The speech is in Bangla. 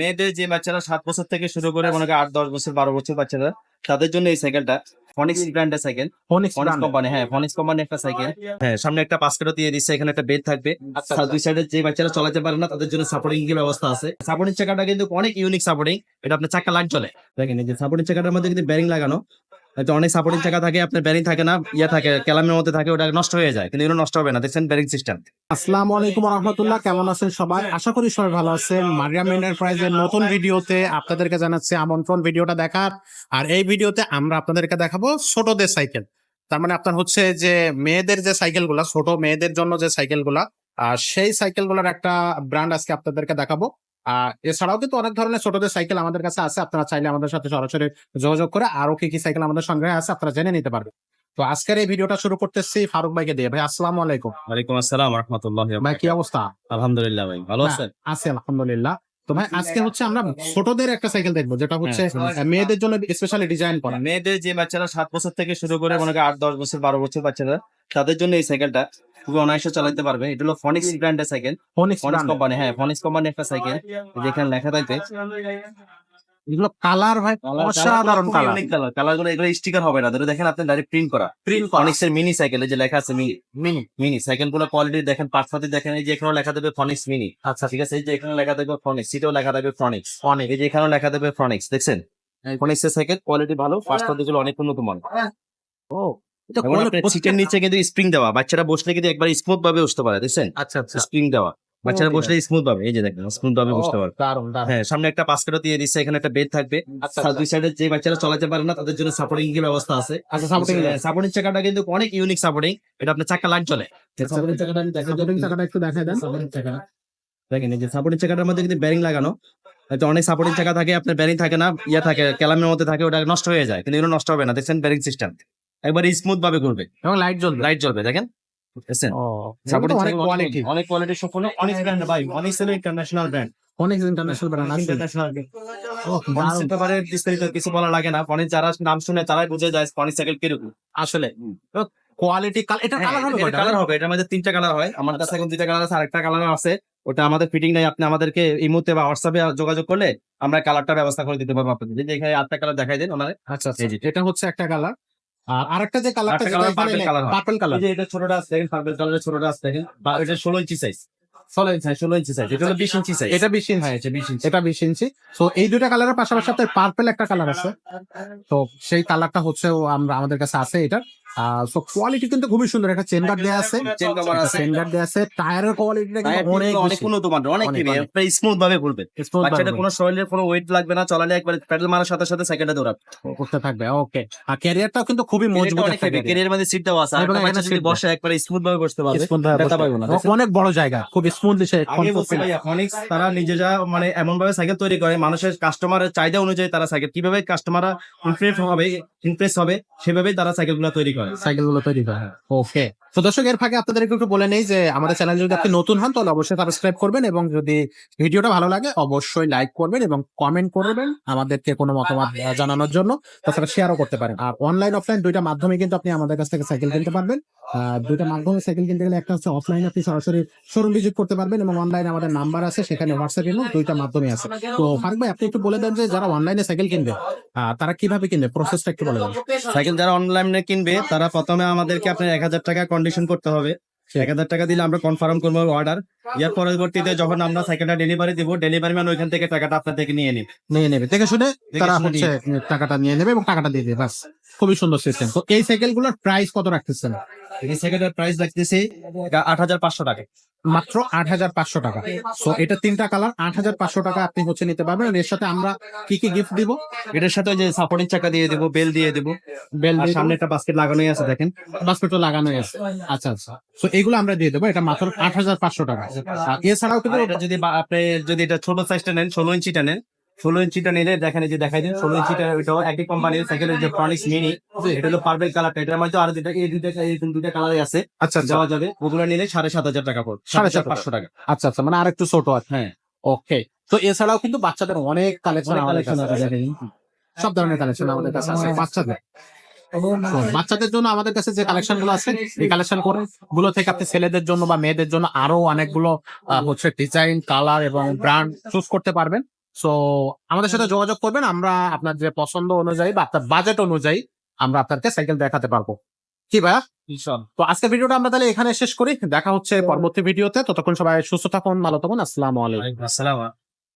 মেয়েদের যে বাচ্চারা সাত বছর থেকে শুরু করে মনে আট দশ বছর বারো বছর বাচ্চারা তাদের জন্য এই সাইকেলটা ফনিক্স ব্র্যান্ডের সাইকেল ফোনিক্স কোম্পানি হ্যাঁ ফনিক্স কোম্পানি একটা সাইকেল হ্যাঁ সামনে একটা পাসকেটও দিয়ে দিচ্ছে এখানে একটা বেড থাকবে। আচ্ছা, আর দুই সাইডে যে বাচ্চারা চলাতে পারে না তাদের জন্য সাপোর্টিং এর ব্যবস্থা আছে? সাপোর্টিং চাকাটা কিন্তু অনেক ইউনিক সাপোর্টিং এটা আপনার চাকা লাইন চলে। দেখেন এই যে সাপোর্টিং চাকাটার মধ্যে কিন্তু ব্যারিং লাগানো। হয়তো অনেক সাপোর্টিং চাকা থাকে আপনার ব্যারিং থাকে না ইয়ে থাকে ক্যালামের মধ্যে থাকে ওটা নষ্ট হয়ে যায় কিন্তু এগুলো নষ্ট হবে না দেখছেন ব্যারিং সিস্টেম আসসালামু আলাইকুম রহমতুল্লাহ কেমন আছেন সবাই? আশা করি সবাই ভালো আছেন। মারিয়াম এন্টারপ্রাইজের নতুন ভিডিওতে আপনাদেরকে জানাচ্ছি আমন্ত্রণ ভিডিওটা দেখার। আর এই ভিডিওতে আমরা আপনাদেরকে দেখাবো ছোটদের সাইকেল তার মানে আপনার হচ্ছে যে মেয়েদের যে সাইকেলগুলা ছোট মেয়েদের জন্য যে সাইকেলগুলা আর সেই সাইকেলগুলোর একটা ব্র্যান্ড আজকে আপনাদেরকে দেখাবো। এছাড়াও কিন্তু অনেক ধরনের ছোটদের সাইকেল আমাদের কাছে আছে। আপনারা চাইলে আমাদের সাথে সরাসরি যোগাযোগ করে আরও কি কি সাইকেল আমাদের সংগ্রহে আছে আপনারা জেনে নিতে পারবেন। তো আজকের এই ভিডিওটা শুরু করতেছি ফারুক ভাইকে দিয়ে। ভাই আসসালামু আলাইকুম। ওয়ালাইকুম আসসালাম রহমতুল্লাহ ভাই কি অবস্থা? আলহামদুলিল্লাহ ভাই ভালো হ্যাঁ, আছেন? আছি আলহামদুলিল্লাহ। তো ভাই আজকে হচ্ছে আমরা ছোটদের একটা সাইকেল দেখব যেটা হচ্ছে হ্যাঁ, মেয়েদের জন্য স্পেশালি ডিজাইন করা। মেয়েদের যে বাচ্চারা সাত বছর থেকে শুরু করে মনে করেন আট দশ বছর বারো বছর বাচ্চারা তাদের জন্য এই সাইকেলটা খুবই অনায়াসে চালাতে পারবে। এটা হলো ফনিক্স ব্র্যান্ডের সাইকেল ফোনিক্স ফনিক্স কোম্পানি হ্যাঁ ফনিক্স কোম্পানি একটা সাইকেল যেখানে লেখা থাকবে এগুলো কালার ভাই অসাধারণ কালার কালার কালারগুলো এগুলো স্টিকার হবে না। ধরে দেখেন আপনি ডাইরেক্ট প্রিন্ট করা। প্রিন্ট ফনিক্স এর মিনি সাইকেল যে লেখা আছে মিনি মিনি সাইকেলগুলো কোয়ালিটি দেখেন পার্টসাতে দেখেন এই যে এখানে লেখা দেবে ফনিক্স মিনি আচ্ছা। ঠিক আছে? এই যে এখানে লেখা দেবে ফনিক্স সিটেও লেখা দেবে ফনিক্স অনেক এই যে এখানেও লেখা দেবে ফনিক্স দেখছেন? ফনিক্স এর সাইকেল কোয়ালিটি ভালো ফার্স্ট দিকগুলো অনেক উন্নত মান ও সিটের নিচে কিন্তু স্প্রিং দেওয়া। বাচ্চারা বসলে কিন্তু একবার স্মুথ ভাবে বসতে পারে দেখছেন? আচ্ছা আচ্ছা। স্প্রিং দেওয়া। বাচ্চারা বসলে স্মুথ ভাবে এই যে দেখেন স্মুথ ভাবে বসতে পারে দারুণ দারুণ হ্যাঁ সামনে একটা পাসকেটও দিয়ে দিচ্ছে এখানে একটা বেড থাকবে। আচ্ছা আর দুই সাইডে যে বাচ্চারা চালাতে পারে না তাদের জন্য সাপোর্টিং এর ব্যবস্থা আছে? আচ্ছা সাপোর্টিং সাপোর্টিং চাকাটা কিন্তু অনেক ইউনিক সাপোর্টিং এটা আপনার চাকা চলে। সাপোর্টিং চাকাটা আমি সাপোর্টিং চাকাটা একটু দেন। সাপোর্টিং চাকা। দেখেন এই যে সাপোর্টিং চাকাটার মধ্যে কিন্তু ব্যারিং লাগানো। হয়তো অনেক সাপোর্টিং চাকা থাকে আপনার ব্যারিং থাকে না ইয়ে থাকে ক্যালামের মধ্যে থাকে ওটা নষ্ট হয়ে যায় কিন্তু এগুলো নষ্ট হবে না। দেখছেন ব্যারিং সিস্টেম একবার স্মুথ ভাবে ঘুরবে। এবং লাইট জ্বলবে। লাইট জ্বলবে দেখেন। দেখছেন? সাপোর্টিং অনেক কোয়ালিটি অনেক কোয়ালিটি সম্পূর্ণ অনেক ব্র্যান্ড ভাই অনেক সেল ইন্টারন্যাশনাল ব্র্যান্ড অনেক ইন্টারন্যাশনাল ব্র্যান্ড আছে। ইন্টারন্যাশনাল ও, বিস্তারিত কিছু বলা লাগে না। যারা নাম শুনে তারাই বুঝে যায় সাইকেল কীরকম আসলে কোয়ালিটি এটা কালার হবে? কালার হবে। এটার মধ্যে তিনটা কালার হয়। আমার কাছে এখন দুইটা কালার আছে আরেকটা কালার আছে। ওটা আমাদের ফিটিং নাই। আপনি আমাদেরকে এই মুহূর্তে বা হোয়াটসঅ্যাপে যোগাযোগ করলে আমরা কালারটা ব্যবস্থা করে দিতে পারব আপনাদের। এখানে আটটা কালার দেখাই দেন ওনারে। আচ্ছা আচ্ছা। এই যে। এটা হচ্ছে একটা কালার আর আরেকটা যে কালারটা পার্পল কালার এই যে এটা ছোটটা আছে দেখেন পার্পল কালারের ছোটটা আছে দেখেন। বা এটা ষোলো ইঞ্চি সাইজ ষোলো ইঞ্চি ষোলো ইঞ্চি সাইজ এটা হলো বিশ ইঞ্চি সাইজ এটা বিশ ইঞ্চি হ্যাঁ এটা বিশ ইঞ্চি এটা বিশ ইঞ্চি তো এই দুটা কালারের পাশাপাশি আপনার পার্পল একটা কালার আছে। তো সেই কালারটা হচ্ছে আমরা আমাদের কাছে আছে এটা সো কোয়ালিটি কিন্তু খুবই সুন্দর। একটা চেন গার্ড দেওয়া আছে। চেন কভার আছে গার্ড দেওয়া আছে। টায়ারের কোয়ালিটিটা টায়ার কিন্তু অনেক অনেক উন্নত মানের অনেক অনেক, অনেক। আপনার স্মুথ ভাবে ঘুরবে। বাচ্চাটা কোনো শরীরের কোনো ওয়েট লাগবে না চলালে একবার প্যাডেল মারার সাথে সাথে সাইকেলটা দৌড়াবে। করতে থাকবে ওকে আর ক্যারিয়ারটাও কিন্তু খুবই মজবুত অনেক একটা ক্যারিয়ার মধ্যে সিট দেওয়া আছে। আর বাচ্চা যদি বসে একবার স্মুথ ভাবে বসতে পারবে ব্যথা বসতে না। অনেক বড় জায়গা খুব স্মুথলি সে ফনিক্স তারা নিজেরা মানে এমন ভাবে সাইকেল তৈরি করে মানুষের কাস্টমারের চাহিদা অনুযায়ী তারা সাইকেল কীভাবে কাস্টমাররা ইমপ্রেস হবে ইমপ্রেস হবে সেভাবেই তারা সাইকেলগুলো তৈরি করে। সাইকেলগুলো তৈরি করে। ওকে তো দর্শক এর ফাঁকে আপনাদেরকে একটু বলে নেই যে আমাদের চ্যানেল যদি আপনি নতুন হন তাহলে অবশ্যই সাবস্ক্রাইব করবেন এবং যদি ভিডিওটা ভালো লাগে অবশ্যই লাইক করবেন এবং কমেন্ট করবেন আমাদেরকে কোনো মতামত জানানোর জন্য। তাছাড়া শেয়ারও করতে পারেন। আর অনলাইন অফলাইন দুইটা মাধ্যমে কিন্তু আপনি আমাদের কাছ থেকে সাইকেল কিনতে পারবেন। দুইটা মাধ্যমে সাইকেল কিনতে গেলে একটা হচ্ছে অফলাইন আপনি সরাসরি শোরুম ভিজিট করতে পারবেন এবং অনলাইনে আমাদের নাম্বার আছে সেখানে হোয়াটসঅ্যাপ এবং দুইটা মাধ্যমে আছে। তো ফারুক ভাই আপনি একটু বলে দেন যে যারা অনলাইনে সাইকেল কিনবে তারা কীভাবে কিনবে? প্রসেসটা একটু বলে দেন। সাইকেল যারা অনলাইনে কিনবে তারা প্রথমে আমাদেরকে আপনার এক হাজার টাকা কন্ডিশন করতে হবে। এক হাজার টাকা দিলে আমরা কনফার্ম করব অর্ডার ইয়ার পরবর্তীতে যখন আমরা সাইকেলটা ডেলিভারি দিব ডেলিভারি ম্যান ওইখান থেকে টাকাটা আপনার থেকে নিয়ে নেবে। নিয়ে নেবে। দেখে শুনে তারা হচ্ছে টাকাটা নিয়ে নেবে এবং টাকাটা দিয়ে দেবে বাস। খুবই সুন্দর সিস্টেম তো এই সাইকেলগুলোর প্রাইস কত রাখতেছেন? এই সাইকেলের প্রাইস লাগতেছে আট হাজার পাঁচশো টাকা। মাত্র আট হাজার পাঁচশো টাকা। তো এটা তিনটা কালার আট হাজার পাঁচশো টাকা আপনি হচ্ছে নিতে পারবেন। এর সাথে আমরা কি কি গিফট দিব? এটার সাথে যে সাপোর্টিং চাকা দিয়ে দেবো বেল দিয়ে দেবো। বেল সামনে একটা বাস্কেট লাগানোই আছে দেখেন। বাস্কেটও লাগানো আছে। আচ্ছা আচ্ছা। তো এগুলো আমরা দিয়ে দেবো। এটা মাত্র আট হাজার পাঁচশো টাকা। এছাড়াও কিন্তু যদি আপনি যদি এটা ছোট সাইজটা নেন ষোলো ইঞ্চিটা নেন ষোলো ইঞ্চিটা নিলে দেখেন যে দেখাই দিন ষোলো ইঞ্চিটা ওইটাও একই কোম্পানির সাইকেলের যে ফনিক্স মিনি এটা হলো পার্পেল কালারটা এটার মধ্যে আর দুটা এই দুটা এই দুটা কালারই আছে। আচ্ছা আচ্ছা। যাওয়া যাবে। ওগুলো নিলে সাড়ে সাত হাজার টাকা পড়বে। সাড়ে সাত পাঁচশো টাকা। আচ্ছা আচ্ছা মানে আরেকটু ছোট আছে হ্যাঁ। ওকে তো এছাড়াও কিন্তু বাচ্চাদের অনেক কালেকশন কালেকশন সব ধরনের কালেকশন আমাদের কাছে আছে বাচ্চাদের। বাচ্চাদের জন্য আমাদের কাছে যে কালেকশনগুলো আছে এই কালেকশন করে গুলো থেকে আপনি ছেলেদের জন্য বা মেয়েদের জন্য আরও অনেকগুলো হচ্ছে ডিজাইন কালার এবং ব্র্যান্ড চুজ করতে পারবেন। সো আমাদের সাথে যোগাযোগ করবেন। আমরা আপনার যে পছন্দ অনুযায়ী বা আপনার বাজেট অনুযায়ী আমরা আপনাকে সাইকেল দেখাতে পারব। কি ভাইয়া? তো আজকের ভিডিওটা আমরা তাহলে এখানে শেষ করি। দেখা হচ্ছে পরবর্তী ভিডিওতে। ততক্ষণ সবাই সুস্থ থাকুন ভালো থাকুন। আসসালামু আলাইকুম। আসসালাম।